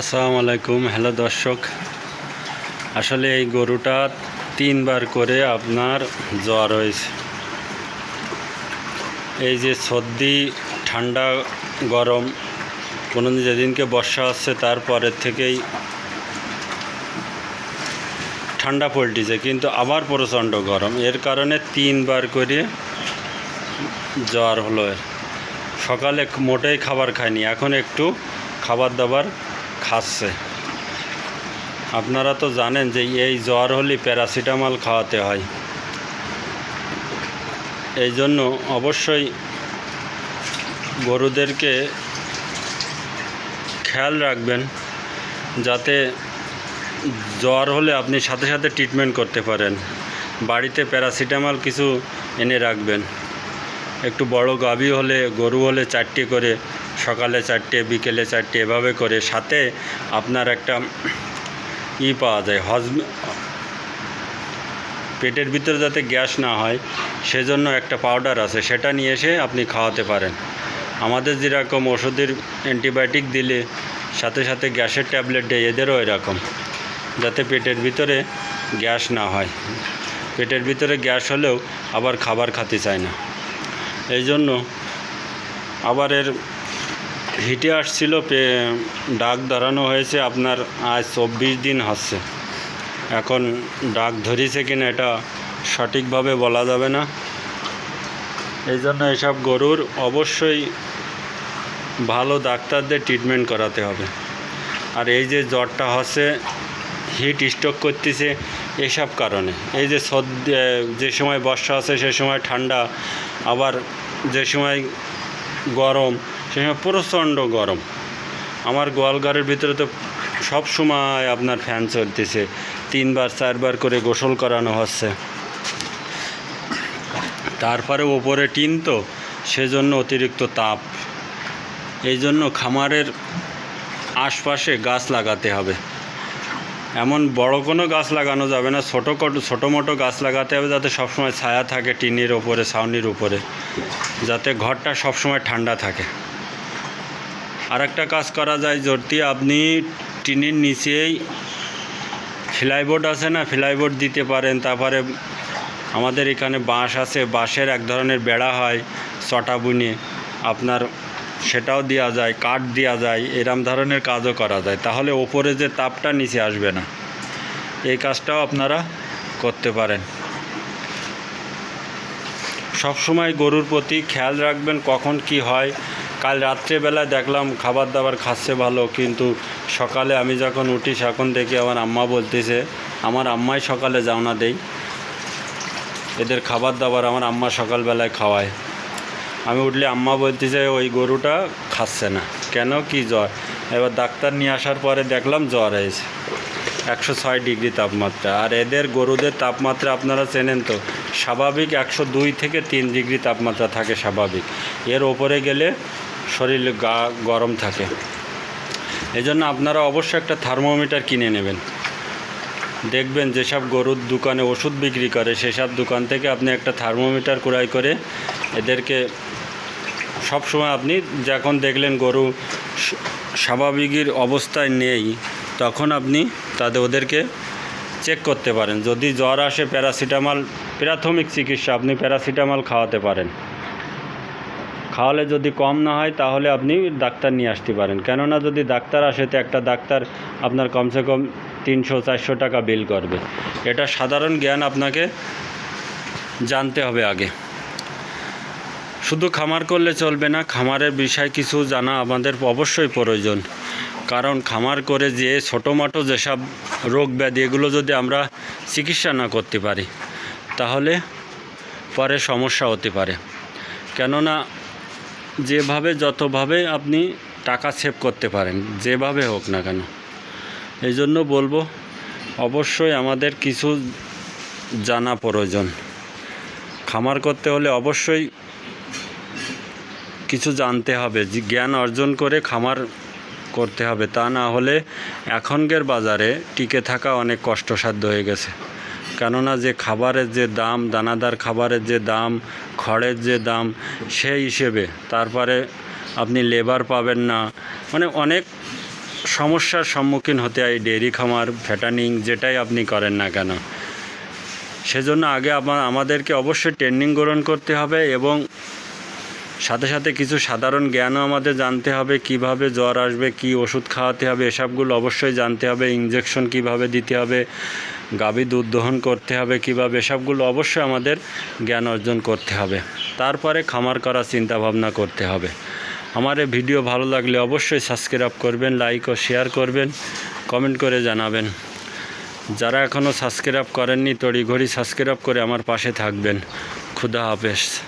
আসসালামু আলাইকুম। হ্যালো দর্শক, আসলে এই গরুটা তিনবার করে আপনার জ্বর হয়েছে। এই যে সর্দি, ঠান্ডা, গরম, কোনো দিন যেদিনকে বর্ষা আসছে তারপরের থেকেই ঠান্ডা পল্টিছে, কিন্তু আবার প্রচণ্ড গরম। এর কারণে তিনবার করে জ্বর হলো সকালে মোটেই খাবার খায়নি এখন একটু খাবার দাবার খাচ্ছে। আপনারা তো জানেন যে এই জ্বর হলে প্যারাসিটামল খাওয়াতে হয়। এই জন্য অবশ্যই গরুদেরকে খেয়াল রাখবেন যাতে জ্বর হলে আপনি সাথে সাথে ট্রিটমেন্ট করতে পারেন। বাড়িতে প্যারাসিটামল কিছু এনে রাখবেন। একটু বড় গাভী হলে, গরু হলে চারটে করে সকালে চারটে, বিকেলে চারটে, এভাবে করে সাথে আপনার একটা ই পাওয়া যায়, হজম, পেটের ভিতরে যাতে গ্যাস না হয়, সেজন্য একটা পাউডার আছে, সেটা নিয়ে এসে আপনি খাওয়াতে পারেন। আমাদের যেরকম ওষুধের অ্যান্টিবায়োটিক দিলে, সাথে সাথে গ্যাসের ট্যাবলেট দেয়, এদেরও এরকম, যাতে পেটের ভিতরে গ্যাস না হয়। পেটের ভিতরে গ্যাস হলেও আবার খাবার খেতে চায় না। এই জন্য আবার এর হিটে আসছিল ডাক ধরানো হয়েছে আপনার আজ চব্বিশ দিন হচ্ছে। এখন ডাক ধরিছে কিনা এটা সঠিকভাবে বলা যাবে না। এই জন্য এসব গরুর অবশ্যই ভালো ডাক্তারদের ট্রিটমেন্ট করাতে হবে। আর এই যে জ্বরটা হচ্ছে হিট স্ট্রোক করতেছে, এসব কারণে। এই যে সর্দি যে সময় বর্ষা আছে, সে সময় ঠান্ডা, আবার যে সময় গরম সে প্রচণ্ড গরম। আমার গোয়ালঘরের ভিতরে তো সব সময় আপনার ফ্যান চলতেছে। তিনবার, চারবার করে গোসল করানো হচ্ছে। তারপরে ওপরে টিন তো, সেজন্য অতিরিক্ত তাপ। এই জন্য খামারের আশপাশে গাছ লাগাতে হবে। এমন বড় কোনো গাছ লাগানো যাবে না, ছোটো ছোটো মোটো গাছ লাগাতে হবে যাতে সবসময় ছায়া থাকে টিনের ওপরে, ছাউনির উপরে। যাতে ঘরটা সবসময় ঠান্ডা থাকে। আর একটা কাজ করা যায়, যদি আপনি টিনের নিচেই ফ্লাইবোর্ড আছে না, ফ্লাইবোর্ড দিতে পারেন। তারপরে আমাদের এখানে বাঁশ আছে, বাঁশের এক ধরনের বেড়া হয় চটা বুনে। আপনার সেটাও দেওয়া যায়, কাঠ দেওয়া যায়, এরম ধরনের কাজও করা যায়। তাহলে ওপরে যে তাপটা নিচে আসবে না। এই কাজটাও আপনারা করতে পারেন। সবসময় গরুর প্রতি খেয়াল রাখবেন কখন কি হয়। কাল রাত্রেবেলায় দেখলাম খাবার দাবার খাচ্ছে ভালো, কিন্তু সকালে আমি যখন উঠি তখন দেখি আমার আম্মা বলতেছে, আমার আম্মাই সকালে যাওনা দেই। এদের খাবার দাবার আমার আম্মা সকালবেলায় খাওয়ায়। আমি উঠলে আম্মা বলতেছে, ওই গরুটা খাচ্ছে না। কেন? কি জ্বর? এবার ডাক্তার নিয়ে আসার পরে দেখলাম জ্বর হয়েছে। একশো ছয় ডিগ্রি তাপমাত্রা। আর এদের গরুদের তাপমাত্রা আপনারা চেনেন তো, স্বাভাবিক একশো দুই থেকে তিন ডিগ্রি তাপমাত্রা থাকে স্বাভাবিক। এর ওপরে গেলে শরীর গা গরম থাকে। এই জন্য আপনারা অবশ্যই একটা থার্মোমিটার কিনে নেবেন। দেখবেন যেসব গরুর দোকানে ওষুধ বিক্রি করে, সেসব দোকান থেকে আপনি একটা থার্মোমিটার ক্রয় করে এদেরকে সব সময় আপনি যখন দেখলেন গরু স্বাভাবিকের অবস্থায় নেই, তখন আপনি তাদের ওদেরকে চেক করতে পারেন। যদি জ্বর আসে প্যারাসিটামল, প্রাথমিক চিকিৎসা আপনি প্যারাসিটামল খাওয়াতে পারেন। খাওয়ালে যদি কম না হয়, তাহলে আপনি ডাক্তার নিয়ে আসতে পারেন। কেননা যদি ডাক্তার আসে, তো একটা ডাক্তার আপনার কমসে কম তিনশো, চারশো টাকা বিল করবে। এটা সাধারণ জ্ঞান আপনাকে জানতে হবে আগে। শুধু খামার করলে চলবে না, খামারের বিষয় কিছু জানা আমাদের অবশ্যই প্রয়োজন। কারণ খামার করে যে ছোটো মোটো যেসব রোগ ব্যাধি, এগুলো যদি আমরা চিকিৎসা না করতে পারি, তাহলে পরে সমস্যা হতে পারে। কেননা যেভাবে যতভাবে আপনি টাকা সেভ করতে পারেন, যেভাবে হোক না কেন। এই জন্য বলব, অবশ্যই আমাদের কিছু জানা প্রয়োজন। খামার করতে হলে অবশ্যই কিছু জানতে হবে জ্ঞান অর্জন করে খামার করতে হবে। তা না হলে এখনকার বাজারে টিকে থাকা অনেক কষ্টসাধ্য হয়ে গেছে। কেননা যে খাবারের যে দাম, দানাদার খাবারের যে দাম, খড়ের যে দাম, সেই হিসেবে তারপরে আপনি লেবার পাবেন না। মানে অনেক সমস্যার সম্মুখীন হতে হয় ডেয়ারি খামার, ফ্যাটানিং যেটাই আপনি করেন না কেন। সেজন্য আগে আমা- আমাদেরকে অবশ্যই ট্রেনিং গ্রহণ করতে হবে এবং সাথে সাথে কিছু সাধারণ জ্ঞানও আমাদের জানতে হবে, কীভাবে জ্বর আসবে, কি ওষুধ খাওয়াতে হবে, এসবগুলো অবশ্যই জানতে হবে ইঞ্জেকশন কীভাবে দিতে হবে গাভী দুধ দহন করতে হবে কীভাবে, সবগুলো অবশ্যই আমাদের জ্ঞান অর্জন করতে হবে। তারপরে খামার করার চিন্তাভাবনা করতে হবে। আমার এই ভিডিও ভালো লাগলে অবশ্যই সাবস্ক্রাইব করবেন, লাইক ও শেয়ার করবেন, কমেন্ট করে জানাবেন। যারা এখনও সাবস্ক্রাইব করেননি, তড়িঘড়ি সাবস্ক্রাইব করে আমার পাশে থাকবেন। খুদা হাফেজ।